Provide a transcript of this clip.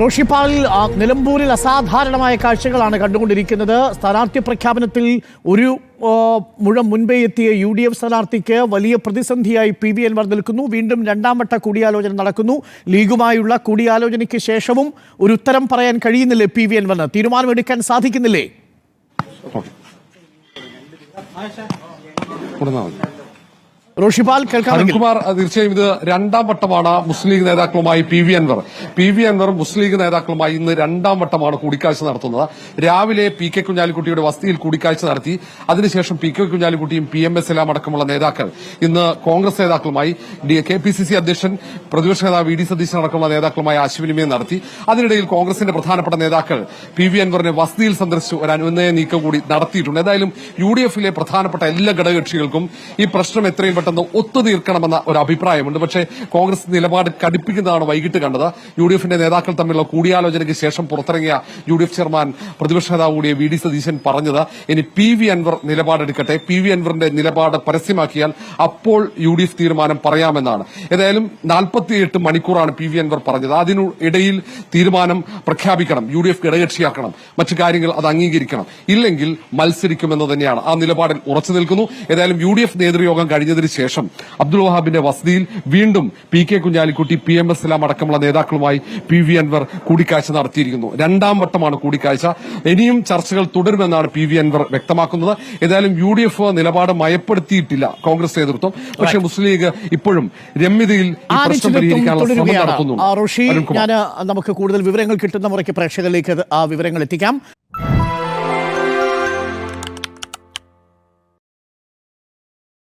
റോഷിപ്പാലിൽ ആ, നിലമ്പൂരിൽ അസാധാരണമായ കാഴ്ചകളാണ് കണ്ടുകൊണ്ടിരിക്കുന്നത്. സ്ഥാനാർത്ഥി പ്രഖ്യാപനത്തിൽ ഒരു മുഴം മുൻപേ എത്തിയ യു ഡി എഫ് സ്ഥാനാർത്ഥിക്ക് വലിയ പ്രതിസന്ധിയായി പി വി എൻവർ നിൽക്കുന്നു. വീണ്ടും രണ്ടാം വട്ട കൂടിയാലോചന നടക്കുന്നു. ലീഗുമായുള്ള കൂടിയാലോചനയ്ക്ക് ശേഷവും ഒരു ഉത്തരം പറയാൻ കഴിയുന്നില്ലേ പി വി എൻവറിന് തീരുമാനമെടുക്കാൻ സാധിക്കുന്നില്ലേ? കൊടുത്താൽ കേൾക്കാം അത് തീർച്ചയായും ഇത് രണ്ടാം വട്ടമാണ് മുസ്ലിം ലീഗ് നേതാക്കളുമായി P V Anvar. P V Anvar Muslim League നേതാക്കളുമായി ഇന്ന് രണ്ടാം വട്ടമാണ് കൂടിക്കാഴ്ച നടത്തുന്നത്. രാവിലെ പി കെ കുഞ്ഞാലിക്കുട്ടിയുടെ വസതിയിൽ കൂടിക്കാഴ്ച നടത്തി അതിനുശേഷം പി കെ കുഞ്ഞാലിക്കുട്ടിയും പി എം എസ് എല്ലാം അടക്കമുള്ള നേതാക്കൾ. ഇന്ന് കോൺഗ്രസ് നേതാക്കളുമായി കെ പി സി സി അധ്യക്ഷൻ പ്രതിപക്ഷ നേതാവ് വി ഡി സതീശൻ അടക്കമുള്ള നേതാക്കളുമായി ആശയവിനിമയം നടത്തി. അതിനിടയിൽ കോൺഗ്രസിന്റെ പ്രധാനപ്പെട്ട നേതാക്കൾ പി വി അൻവറിനെ വസതിയിൽ സന്ദർശിച്ചു ഒരു അനുനയ നീക്കം കൂടി നടത്തിയിട്ടുണ്ട്. ഏതായാലും യു ഡി എഫിലെ പ്രധാനപ്പെട്ട എല്ലാ ഘടകകക്ഷികൾക്കും ഈ പ്രശ്നം എത്രയും പെട്ടെന്ന് ഒത്തുതീർക്കണമെന്ന ഒരു അഭിപ്രായമുണ്ട്. പക്ഷേ കോൺഗ്രസ് നിലപാട് കടുപ്പിക്കുന്നതാണ് വൈകിട്ട് കണ്ടത്. യു ഡി എഫിന്റെ നേതാക്കൾ തമ്മിലുള്ള കൂടിയാലോചനയ്ക്ക് ശേഷം പുറത്തിറങ്ങിയ യു ഡി എഫ് ചെയർമാൻ പ്രതിപക്ഷ നേതാവ് കൂടിയ വി ഡി സതീശൻ പറഞ്ഞത് ഇനി പി വി അൻവർ നിലപാടെടുക്കട്ടെ. പി വി അൻവറിന്റെ നിലപാട് പരസ്യമാക്കിയാൽ അപ്പോൾ യു ഡി എഫ് തീരുമാനം പറയാമെന്നാണ്. ഏതായാലും നാൽപ്പത്തിയെട്ട് മണിക്കൂറാണ് പി വി അൻവർ പറഞ്ഞത്. അതിനിടയിൽ തീരുമാനം പ്രഖ്യാപിക്കണം. യു ഡി എഫ് ഇടകക്ഷിയാക്കണം. മറ്റു കാര്യങ്ങൾ അത് അംഗീകരിക്കണം. ഇല്ലെങ്കിൽ മത്സരിക്കുമെന്ന് തന്നെയാണ്. ആ നിലപാടിൽ ഉറച്ചു നിൽക്കുന്നു. ഏതായാലും യു ഡി എഫ് നേതൃയോഗം കഴിഞ്ഞതിന് ശേഷം അബ്ദുൾ വഹാബിന്റെ വസതിയിൽ വീണ്ടും P K Kunhalikutty P M S എല്ലാം അടക്കമുള്ള നേതാക്കളുമായി പി വി അൻവർ കൂടിക്കാഴ്ച നടത്തിയിരിക്കുന്നു. രണ്ടാം വട്ടമാണ് കൂടിക്കാഴ്ച. ഇനിയും ചർച്ചകൾ തുടരുമെന്നാണ് പി വി അൻവർ വ്യക്തമാക്കുന്നത്. ഏതായാലും യു ഡി എഫ് നിലപാട് മയപ്പെടുത്തിയിട്ടില്ല കോൺഗ്രസ് നേതൃത്വം. പക്ഷേ മുസ്ലിം ലീഗ് ഇപ്പോഴും രമ്യതയിൽ പ്രശ്നം പരിഹരിക്കാനുള്ള ശ്രമം നടത്തുന്നു നമുക്ക് കൂടുതൽ വിവരങ്ങൾ കിട്ടുന്ന മുറയ്ക്ക് പ്രേക്ഷകരിലേക്ക് ആ വിവരങ്ങൾ എത്തിക്കാം.